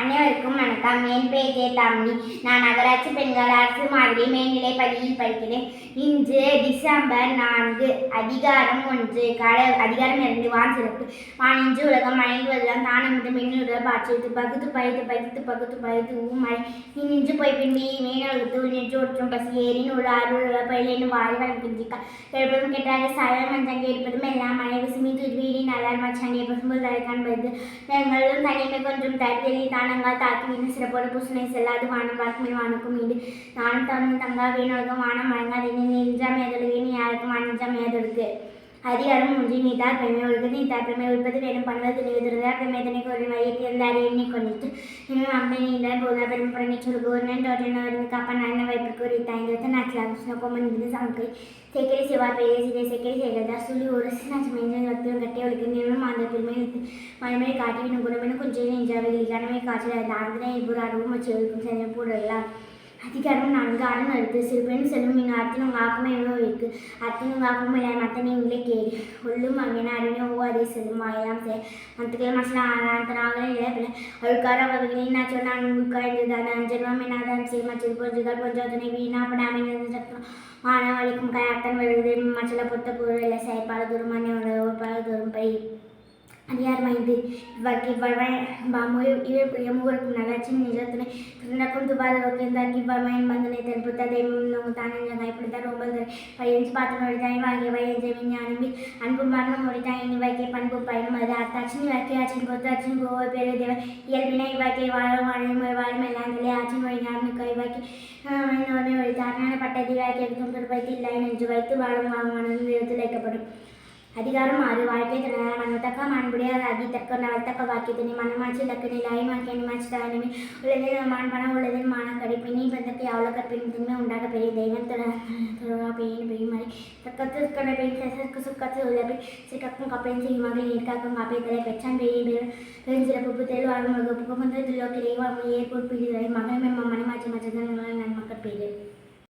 அனைவருக்கும் வணக்கம். என் பெயர் ஜே தாமினி நான் நகராட்சி பெண்கள் அரசு மாதிரி மேல்நிலை பள்ளியில் படிக்கிறேன். இன்று டிசம்பர் நான்கு அதிகாரம் ஒன்று கட அதிகாரம் இரண்டு வான் சிறப்பு. வான் இன்று உலகம் மழைவதெல்லாம் தானமிட்டு மின்னுடல் பாய்ச்சி துப்பாக்கு துப்பாய் துப்பாய் துப்பாக்கு துப்பாய் தூவும் மழை. நீ நின்று போய் பின்பி மேலகுத்து நின்று ஒற்றும் பசி ஏறின் ஒரு அருள் பயிலேனும் வாரி வளர்க்கின்றிக்கா எழுப்பதும் கெட்டாக சாயம் மஞ்சள் கேட்பதும் எல்லாம் மழை விசுமி துருவீடி நல்லார் மச்சாங்க பசும்புல் தலை காண்பது. எங்களும் தனிமை கொஞ்சம் தருதலி தானங்கால் தாக்கி மீன் சிறப்போடு புசுனை செல்லாது வானம் பார்க்குமே வானுக்கும் மீது நானும் தமிழ் தங்கா வீணொழுகம் வானம் வழங்காது நீ நின்றாம் அதிகாரம் ஒன்றி நீதா பெருமை ஒழுகு நீதா பெருமை உற்பத்தி வேணும் பண்ணுவது நிறுத்துறதா பெருமை தனி ஒரு வயிற்று இருந்தால் எண்ணி கொண்டிட்டு இன்னும் அம்மை நீண்ட போதா பெரும் புறணி சொல்கு ஒரு நன் டோட்டின ஒரு காப்பா நான் வைப்புக்கு ஒரு தாய்ந்தது நாட்டில் கிருஷ்ண கோமன் இது சமக்கை. சேக்கரி சிவா பெரிய சிதை சேக்கரி செய்கிறதா சொல்லி ஒரு சின்ன மெஞ்சல் வத்தியம் கட்டி ஒழுக்கு நிறுவனம் அந்த பெருமை மறுமொழி காட்டி வினும் குணமெனு கொஞ்சம் நெஞ்சாவை கனவை காய்ச்சல் அந்த ஆர்வனை இவ்வொரு அருவம் வச்சு இருக்கும் செஞ்ச போடலாம் அதிகாரம் நான்கு அரண் அடுத்து சிறுபெண் செல்லும் இங்கு அத்தின் உங்கள் ஆக்குமே எவ்வளோ இருக்கு. அத்தின் உங்கள் ஆக்கும் இல்லை மற்ற நீங்களே கேடு உள்ளும் அங்கே அருணே ஓ அதே செல்லும் வாயலாம் சே மற்றக்கள் மசலா ஆனந்தனாக இல்லை பிள்ளை அழுக்கார வகையில் நான் சொன்னால் உட்கார்ந்து ஜென்மம் என்னாதான் செய்? மற்றது பொருட்கள் பொஞ்சோதனை வீணா படாமை சத்தம் மாணவழிக்கும் கயாத்தன் ಅನಿಯಾರమైంది ఇవాకి ఇవ్వమైన బామోయు ఇవే ప్రియములకు నగచి నిజతని కృణకు దుబాదలోకిందాకి ఇవ్వమైన మందనే తెలుపుతుందేమో తానంగా భయపడతారు ఒంబల్ పయ్యించి పాత్ర ఒడితాయి వాగే వయ్యేమి జ్ఞానమి అన్పు మరణం ఒడితాయి ఇవ్వకే పన్పు పైన మద అత్తాచిని వాకి ఆచిని కొత్త అచిని గోవ పేరు దేవ ఇయల్పిన ఇవ్వకే వాళ్ళ వాళ్ళ వాళ్ళ మెలాంగలే ఆచిని ఒడిగాను ఇవ్వకి ഒഴിതാരണപ്പെട്ട ദിവാക്കി തുമ്പടുപ്പത്തില്ലായി നെഞ്ചുവയത്ത് വാഴും വാങ്ങണം ദൈവത്തിലേക്ക് தேவ இயல்பினை இவ்வாக்கை வாழ வாழும் வாழும் எல்லாம் தெளிய ஆச்சின் வழிஞானம் கை வைக்கை நோமை ஒழித்தாரண பட்டதி வாக்கை துண்டு வைத்து இல்லை நெஞ்சு வைத்து வாழும் வாழும் நிறுத்தி வைக்கப்படும் அதிகாரம் ஆறு வாழ்க்கை தன மனத்தக்க மாண்புடையதாகி தக்க நவத்தக்க வாக்கியத்தினை மனமாச்சு தக்க நிலாய் மாக்கிய நிமாச்சு தகனமே உள்ளதில் மான் பணம் உள்ளதில் மான கடிப்பினி பந்தக்கு அவ்வளோ கற்பின் தின்மை உண்டாக பெரிய தெய்வம் தொடரா பெயின் பெய்யும் மாதிரி தக்கத்து கட பெயின் சக்கு சுக்கத்து உள்ள சிக்கக்கும் கப்பையும் செய்யுமாக